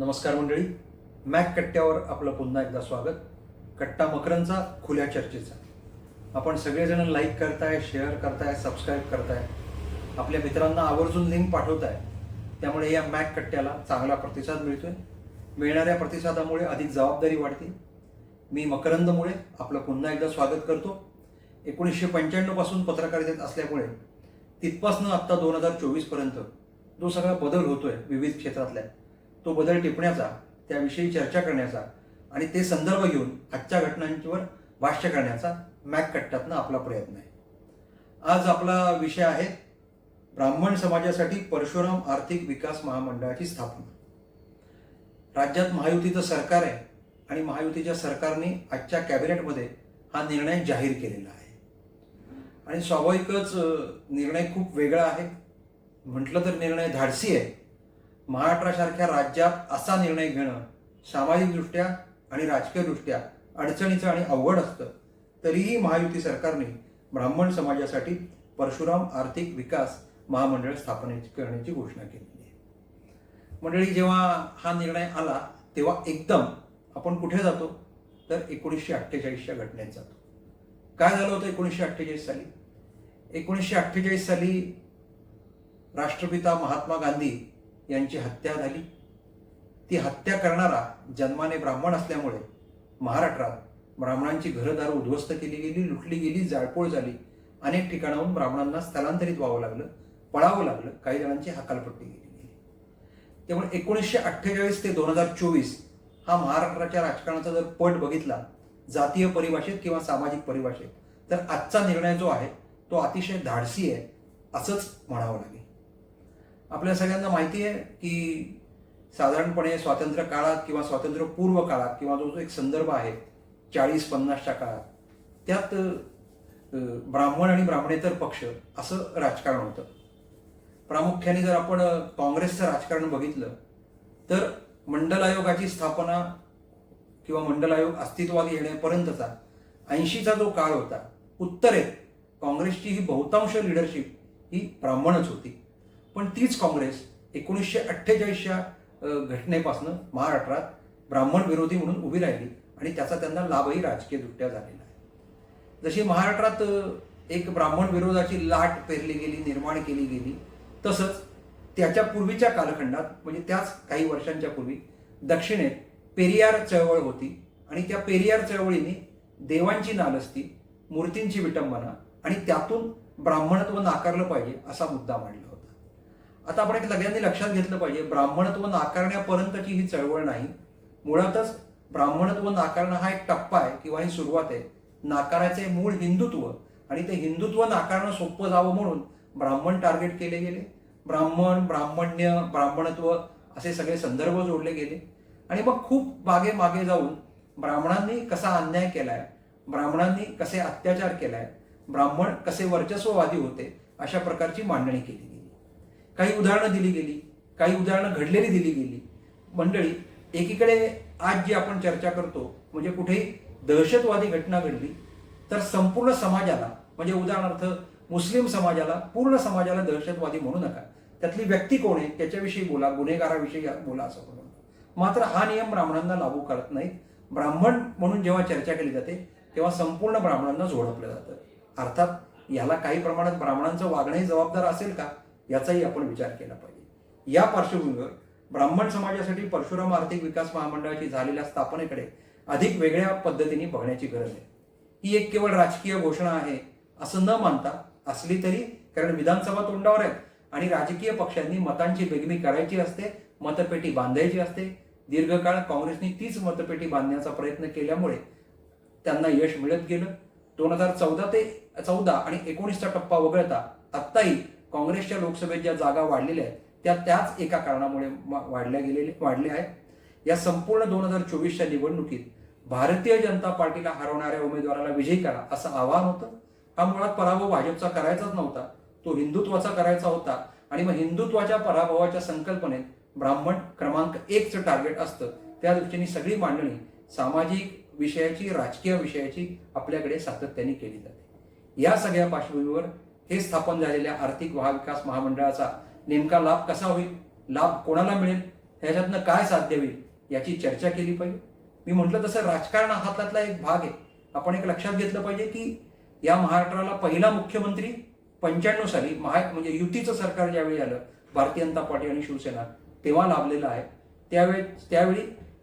नमस्कार मंडळी. मॅक कट्ट्यावर आपलं पुन्हा एकदा स्वागत. कट्टा मकरांचा खुल्या चर्चेचा. आपण सगळेजण लाईक करताय शेअर करताय सबस्क्राईब करताय. आपल्या मित्रांना आवर्जून लिंक पाठवताय. त्यामुळे या मॅक कट्ट्याला चांगला प्रतिसाद मिळतोय. मिळणाऱ्या प्रतिसादामुळे अधिक जबाबदारी वाढते. मी मकरंदमुळे आपलं पुन्हा एकदा स्वागत करतो. एकोणीसशे पंच्याण्णवपासून पत्रकारितेत असल्यामुळे तिथपासनं आत्ता दोन हजार चोवीसपर्यंत जो सगळा बदल होतोय विविध क्षेत्रातल्या तो बदल टिपण्याचा त्याविषयी चर्चा करण्याचा आणि ते संदर्भ घेऊन आजच्या घटनांवर भाष्य करण्याचा मॅक कट्ट्यातनं आपला प्रयत्न आहे. आज आपला विषय आहे ब्राह्मण समाजासाठी परशुराम आर्थिक विकास महामंडळाची स्थापना. राज्यात महायुतीचं सरकार आहे आणि महायुतीच्या सरकारने आजच्या कॅबिनेटमध्ये हा निर्णय जाहीर केलेला आहे. आणि स्वाभाविकच निर्णय खूप वेगळा आहे. म्हटलं तर निर्णय धाडसी आहे. महाराष्ट्रासारख्या राज्यात असा निर्णय घेणं सामाजिकदृष्ट्या आणि राजकीयदृष्ट्या अडचणीचं आणि अवघड असतं. तरीही महायुती सरकारने ब्राह्मण समाजासाठी परशुराम आर्थिक विकास महामंडळ स्थापनेची करण्याची घोषणा केली आहे. मंडळी जेव्हा हा निर्णय आला तेव्हा एकदम आपण कुठे जातो? तर एकोणीसशे अठ्ठेचाळीसच्या घटनेत जातो. काय झालं होतं एकोणीसशे अठ्ठेचाळीस साली? एकोणीसशे अठ्ठेचाळीस साली राष्ट्रपिता महात्मा गांधी यांची हत्या झाली. ती हत्या करणारा जन्माने ब्राह्मण असल्यामुळे महाराष्ट्रात ब्राह्मणांची घरदार उद्ध्वस्त केली गेली लुटली गेली जाळपोळ झाली. अनेक ठिकाणाहून ब्राह्मणांना स्थलांतरित व्हावं लागलं पळावं लागलं. काही जणांची हकालपट्टी गेली. त्यामुळे एकोणीसशे अठ्ठेचाळीस ते दोन हजार चोवीस हा महाराष्ट्राच्या राजकारणाचा जर पट बघितला जातीय परिभाषेत किंवा सामाजिक परिभाषेत तर आजचा निर्णय जो आहे तो अतिशय धाडसी आहे असंच म्हणावं लागेल. आपल्या सगळ्यांना माहिती आहे की साधारणपणे स्वातंत्र्य काळात किंवा स्वातंत्र्यपूर्व काळात किंवा जो जो एक संदर्भ आहे चाळीस पन्नासच्या काळात त्यात ब्राह्मण आणि ब्राह्मणेतर पक्ष असं राजकारण होतं. प्रामुख्याने जर आपण काँग्रेसचं राजकारण बघितलं तर मंडल आयोगाची स्थापना किंवा मंडल आयोग अस्तित्वात येण्यापर्यंतचा ऐंशीचा जो काळ होता उत्तरेत काँग्रेसची ही बहुतांश लिडरशिप ही ब्राह्मणच होती. पण तीच काँग्रेस एकोणीसशे अठ्ठेचाळीसच्या घटनेपासून महाराष्ट्रात ब्राह्मण विरोधी म्हणून उभी राहिली आणि त्याचा त्यांना लाभही राजकीयदृष्ट्या झालेला आहे. जशी महाराष्ट्रात एक ब्राह्मण विरोधाची लाट पेरली गेली निर्माण केली गेली तसंच त्याच्या पूर्वीच्या कालखंडात म्हणजे त्याच काही वर्षांच्या पूर्वी दक्षिणेत पेरियार चळवळ होती आणि त्या पेरियार चळवळीने देवांची नालस्ती मूर्तींची विटंबना आणि त्यातून ब्राह्मणत्व नाकारलं पाहिजे असा मुद्दा मांडला होता. आता आपण एक सगळ्यांनी लक्षात घेतलं पाहिजे ब्राह्मणत्व नाकारण्यापर्यंतची ही चळवळ नाही. मुळातच ब्राह्मणत्व नाकारणं हा एक टप्पा आहे किंवा ही सुरुवात आहे. नाकाराचे मूळ हिंदुत्व आणि ते हिंदुत्व नाकारणं सोपं जावं म्हणून ब्राह्मण टार्गेट केले गेले. ब्राह्मण ब्राह्मण्य ब्राह्मणत्व असे सगळे संदर्भ जोडले गेले. आणि मग खूप मागे मागे जाऊन ब्राह्मणांनी कसा अन्याय केलाय ब्राह्मणांनी कसे अत्याचार केलाय ब्राह्मण कसे वर्चस्ववादी होते अशा प्रकारची मांडणी केली. काही उदाहरणं दिली गेली काही उदाहरणं घडलेली दिली गेली. मंडळी एकीकडे आज जी आपण चर्चा करतो म्हणजे कुठेही दहशतवादी घटना घडली तर संपूर्ण समाजाला म्हणजे उदाहरणार्थ मुस्लिम समाजाला पूर्ण समाजाला दहशतवादी म्हणू नका. त्यातली व्यक्ती कोण आहे त्याच्याविषयी बोला गुन्हेगाराविषयी बोला असं म्हणून. मात्र हा नियम ब्राह्मणांना लागू करत नाही ब्राह्मण म्हणून जेव्हा चर्चा केली जाते तेव्हा संपूर्ण ब्राह्मणांना झोडपलं जातं. अर्थात याला काही प्रमाणात ब्राह्मणांचं वागणंही जबाबदार असेल का? याचाही आपण विचार केला पाहिजे. या पार्श्वभूमीवर ब्राह्मण समाजासाठी परशुराम आर्थिक विकास महामंडळाची झालेल्या स्थापनेकडे अधिक वेगळ्या पद्धतीने बघण्याची गरज आहे. ही एक केवळ राजकीय घोषणा आहे असं न मानता असली तरी कारण विधानसभा तोंडावर आहेत आणि राजकीय पक्षांनी मतांची बेगमी करायची असते मतपेटी बांधायची असते. दीर्घकाळ काँग्रेसने तीच मतपेटी बांधण्याचा प्रयत्न केल्यामुळे त्यांना यश मिळत गेलं. दोन हजार चौदा ते चौदा आणि एकोणीसचा टप्पा वगळता आत्ताही काँग्रेसच्या लोकसभेत ज्या जागा वाढलेल्या आहेत त्या त्याच एका कारणामुळे वाढल्या गेलेले वाढल्या आहेत. या संपूर्ण दोन हजार चोवीसच्या निवडणुकीत भारतीय जनता पार्टीला हरवणाऱ्या उमेदवाराला विजयी करा असं आवाहन होतं. हा मुळात पराभव भाजपचा करायचाच नव्हता. तो हिंदुत्वाचा करायचा होता आणि मग हिंदुत्वाच्या पराभवाच्या संकल्पनेत ब्राह्मण क्रमांक एकचं टार्गेट असतं. त्या दृष्टीने सगळी मांडणी सामाजिक विषयाची राजकीय विषयाची आपल्याकडे सातत्याने केली जाते. या सगळ्या पार्श्वभूमीवर हे स्थापन झालेल्या आर्थिक महाविकास महामंडळाचा नेमका लाभ कसा होईल? लाभ कोणाला मिळेल? ह्याच्यातनं काय साध्य होईल? याची चर्चा केली पाहिजे. मी म्हटलं तसं राजकारण हातातला एक भाग आहे. आपण एक लक्षात घेतलं पाहिजे की या महाराष्ट्राला पहिला मुख्यमंत्री पंच्याण्णव साली महा म्हणजे युतीचं सरकार ज्यावेळी आलं भारतीय जनता पार्टी आणि शिवसेना तेव्हा लाभलेलं आहे. त्यावेळी त्यावेळी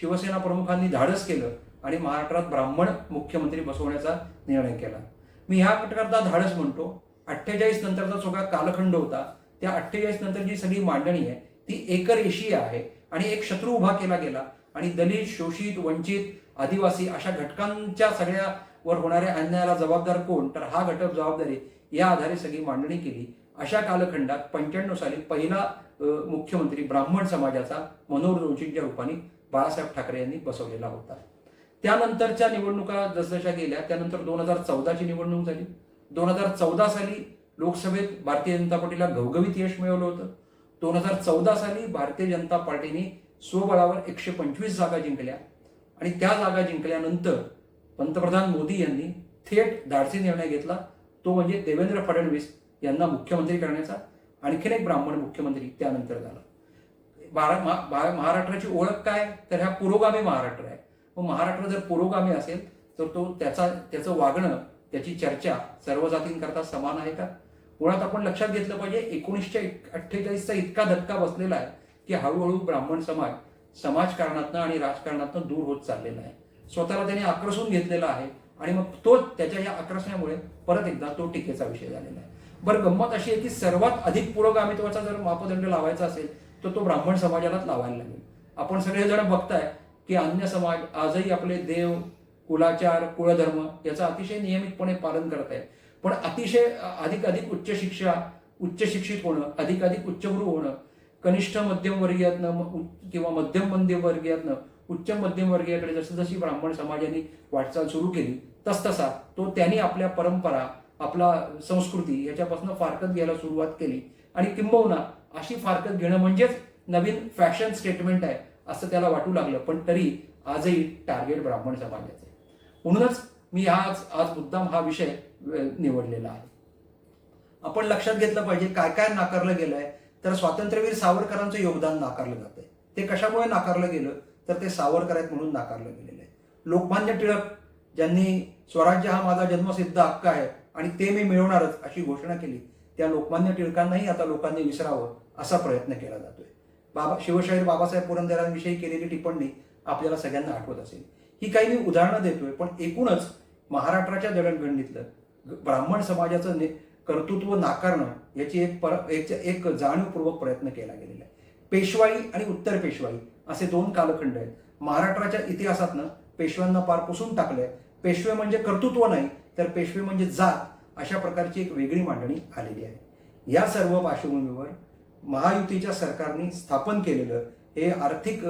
शिवसेना प्रमुखांनी धाडस केलं आणि महाराष्ट्रात ब्राह्मण मुख्यमंत्री बसवण्याचा निर्णय केला. मी ह्या करता धाडस म्हणतो. अठ्ठेचाळीस नंतरचा सगळा कालखंड होता. त्या अठ्ठेचाळीस नंतर जी सगळी मांडणी आहे ती एकरेषीय आहे आणि एक शत्रू उभा केला गेला. आणि दलित शोषित वंचित आदिवासी अशा घटकांच्या सगळ्यावर होणाऱ्या अन्यायाला जबाबदार कोण? तर हा घटक जबाबदारी या आधारे सगळी मांडणी केली. अशा कालखंडात पंच्याण्णव साली पहिला मुख्यमंत्री ब्राह्मण समाजाचा मनोहर जोशींच्या रूपाने बाळासाहेब ठाकरे यांनी बसवलेला होता. त्यानंतरच्या निवडणुका जसजशा गेल्या त्यानंतर दोन हजार चौदाची निवडणूक झाली. दोन हजार चौदा साली लोकसभेत भारतीय जनता पार्टीला घवघवीत यश मिळवलं होतं. दोन हजार चौदा साली भारतीय जनता पार्टीने स्वबळावर एकशे पंचवीस जागा जिंकल्या. आणि त्या जागा जिंकल्यानंतर पंतप्रधान मोदी यांनी थेट धाडसी निर्णय घेतला. तो म्हणजे देवेंद्र फडणवीस यांना मुख्यमंत्री करण्याचा. आणखीन एक ब्राह्मण मुख्यमंत्री त्यानंतर झाला. भारा- महाराष्ट्राची ओळख काय? तर ह्या पुरोगामी महाराष्ट्र आहे. मग महाराष्ट्र जर पुरोगामी असेल तर तो त्याचा त्याचं वागणं त्याची चर्चा सर्व जातींकरता समान आहे का? मुळात आपण लक्षात घेतलं पाहिजे एकोणीसशे अठ्ठेचाळीसचा इतका धक्का बसलेला आहे की हळूहळू ब्राह्मण समाज समाजकारणातनं आणि राजकारणातनं दूर होत चाललेला आहे. स्वतःला त्याने आक्रसून घेतलेला आहे आणि मग तो त्याच्या या आकर्षणामुळे परत एकदा तो टीकेचा विषय झालेला आहे. बरं गंमत अशी आहे की सर्वात अधिक पुरोगामित्वाचा जर मापदंड लावायचा असेल तर तो ब्राह्मण समाजालाच लावायला लागेल. आपण सगळेजण बघताय की अन्य समाज आजही आपले देव कुलाचार कुळधर्म याचं अतिशय नियमितपणे पालन करत आहे पण अतिशय अधिक अधिक उच्च शिक्षा उच्च शिक्षित होणं अधिक अधिक उच्चगुरू होणं कनिष्ठ मध्यम वर्गीयातनं किंवा मध्यम मध्यम वर्गीयातनं उच्च मध्यम वर्गीयाकडे जसं जशी ब्राह्मण समाजाने वाटचाल सुरू केली तसतसा तो त्यांनी आपल्या परंपरा आपला संस्कृती याच्यापासून फारकत घ्यायला सुरुवात केली. आणि किंबहुना अशी फारकत घेणं म्हणजेच नवीन फॅशन स्टेटमेंट आहे असं त्याला वाटू लागलं. पण तरी आजही टार्गेट ब्राह्मण समाजाचं म्हणूनच मी आज आज मुद्दाम हा विषय निवडलेला आहे. आपण लक्षात घेतलं पाहिजे काय काय नाकारलं गेलंय. तर स्वातंत्र्यवीर सावरकरांचं योगदान नाकारलं जातंय. ते कशामुळे नाकारलं गेलं? तर ते सावरकर आहेत म्हणून नाकारलं गेलेलं आहे. लोकमान्य टिळक ज्यांनी स्वराज्य हा माझा जन्मसिद्ध हक्क आहे आणि ते मी मिळवणारच अशी घोषणा केली त्या लोकमान्य टिळकांनाही आता लोकांनी विसरावं असा प्रयत्न केला जातोय. बाबा शिवशाहीर बाबासाहेब पुरंदरांविषयी केलेली टिप्पणी आपल्याला सगळ्यांना आठवत असेल. ही काही मी उदाहरणं देतोय पण एकूणच महाराष्ट्राच्या जडणघडणीतलं ब्राह्मण समाजाचं ने- कर्तृत्व नाकारणं याची एक पर एक एक जाणीवपूर्वक प्रयत्न केला गेलेला आहे. पेशवाई आणि उत्तर पेशवाई असे दोन कालखंड आहेत. महाराष्ट्राच्या इतिहासातनं पेशव्यांना पार पुसून टाकलंय. पेशवे म्हणजे कर्तृत्व नाही तर पेशवे म्हणजे जात अशा प्रकारची एक वेगळी मांडणी आलेली आहे. या सर्व पार्श्वभूमीवर महायुतीच्या सरकारने स्थापन केलेलं हे आर्थिक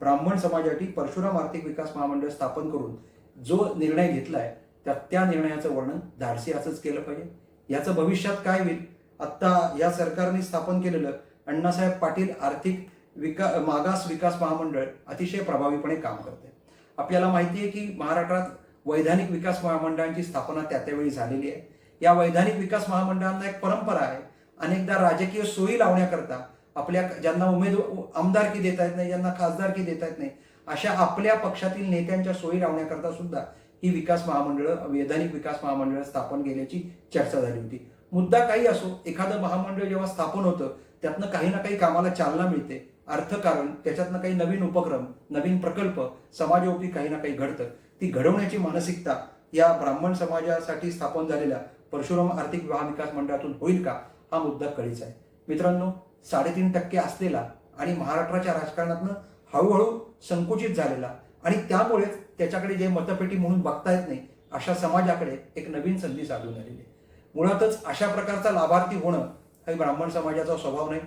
ब्राह्मण समाजासाठी परशुराम आर्थिक विकास महामंडळ स्थापन करून जो निर्णय घेतलाय त्या त्या निर्णयाचं वर्णन धाडसी असंच केलं पाहिजे. याचं भविष्यात काय होईल? आत्ता या सरकारने स्थापन केलेलं अण्णासाहेब पाटील आर्थिक विका मागास विकास महामंडळ अतिशय प्रभावीपणे काम करते आपल्याला माहिती आहे की महाराष्ट्रात वैधानिक विकास महामंडळांची स्थापना त्या त्यावेळी झालेली आहे. या वैधानिक विकास महामंडळांना एक परंपरा आहे. अनेकदा राजकीय सोयी लावण्याकरता आपल्या ज्यांना उमेद आमदारकी देता येत नाही ज्यांना खासदारकी देता येत नाही अशा आपल्या पक्षातील नेत्यांच्या सोयी लावण्याकरता सुद्धा ही विकास महामंडळं वैधानिक विकास महामंडळं स्थापन केल्याची चर्चा झाली होती. मुद्दा काही असो एखादं महामंडळ जेव्हा स्थापन होतं त्यातनं काही ना काही कामाला चालना मिळते. अर्थकारण त्याच्यातनं काही नवीन उपक्रम नवीन प्रकल्प समाजोपी काही ना काही घडतं. ती घडवण्याची मानसिकता या ब्राह्मण समाजासाठी स्थापन झालेल्या परशुराम आर्थिक विकास मंडळातून होईल का? हा मुद्दा कळीच आहे. मित्रांनो साडेतीन टक्के असलेला आणि महाराष्ट्राच्या राजकारणातनं हळूहळू संकुचित झालेला. आणि त्यामुळेच त्याच्याकडे जे मतपेटी म्हणून बघता येत नाही अशा समाजाकडे एक नवीन संधी साधून आलेली आहे. मुळातच अशा प्रकारचा लाभार्थी होणं हा ब्राह्मण समाजाचा स्वभाव नाही.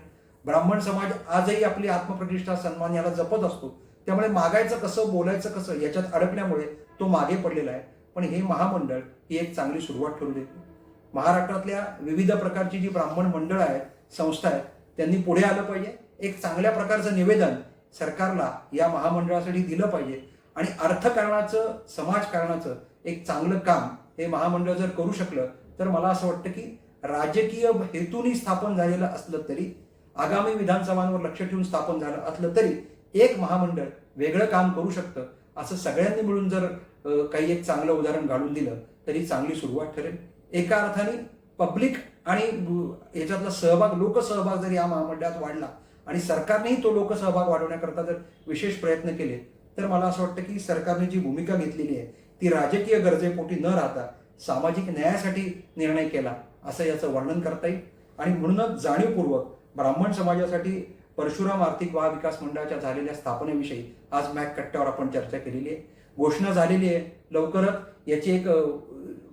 ब्राह्मण समाज आजही आपली आत्मप्रतिष्ठा सन्मान याला जपत असतो. त्यामुळे मागायचं कसं बोलायचं कसं याच्यात अडकल्यामुळे तो मागे पडलेला आहे. पण हे महामंडळ ही एक चांगली सुरुवात ठरू देते. महाराष्ट्रातल्या विविध प्रकारची जी ब्राह्मण मंडळ आहेत संस्था आहेत त्यांनी पुढे आलं पाहिजे. एक चांगल्या प्रकारचं निवेदन सरकारला या महामंडळासाठी दिलं पाहिजे. आणि अर्थकारणाचं समाजकारणाचं एक चांगलं काम हे महामंडळ जर करू शकलं तर मला असं वाटतं की राजकीय हेतूनी स्थापन झालेलं असलं तरी आगामी विधानसभांवर लक्ष ठेवून स्थापन झालं असलं तरी एक महामंडळ वेगळं काम करू शकतं असं सगळ्यांनी मिळून जर काही एक चांगलं उदाहरण घालून दिलं तरी चांगली सुरुवात ठरेल. एका अर्थाने पब्लिक आणि याच्यातला सहभाग लोकसहभाग जर या महामंडळात वाढला आणि सरकारनेही तो लोकसहभाग वाढवण्याकरता जर विशेष प्रयत्न केले तर मला असं वाटतं की सरकारने जी भूमिका घेतलेली आहे ती राजकीय गरजेपोटी न राहता सामाजिक न्यायासाठी निर्णय केला असं याचं वर्णन करता येईल. आणि म्हणूनच जाणीवपूर्वक ब्राह्मण समाजासाठी परशुराम आर्थिक महाविकास मंडळाच्या झालेल्या स्थापनेविषयी आज मॅक कट्ट्यावर आपण चर्चा केलेली आहे. घोषणा झालेली आहे लवकरच याची एक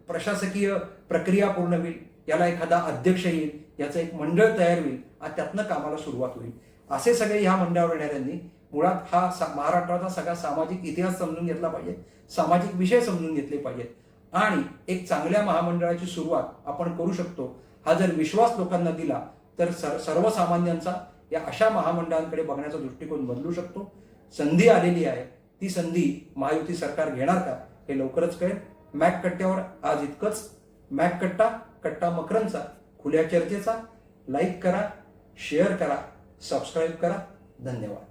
प्रशासकीय प्रक्रिया पूर्ण होईल. याला एखादा अध्यक्ष येईल याचं एक मंडळ तयार होईल आणि त्यातनं कामाला सुरुवात होईल. असे सगळे ह्या मंडळावर येणाऱ्यांनी मुळात हा सा- महाराष्ट्राचा सगळा सामाजिक इतिहास समजून घेतला पाहिजे सामाजिक विषय समजून घेतले पाहिजेत. आणि एक चांगल्या महामंडळाची सुरुवात आपण करू शकतो हा जर विश्वास लोकांना दिला तर सर सर्वसामान्यांचा या अशा महामंडळांकडे बघण्याचा दृष्टिकोन बदलू शकतो. संधी आलेली आहे ती संधी महायुती सरकार घेणार का हे लवकरच कळेल. मॅक कट्ट्यावर आज इतकंच. मॅक कट्टा कट्टा मकरंचा खुल्या चर्चेचा लाईक करा शेअर करा सबस्क्राईब करा. धन्यवाद.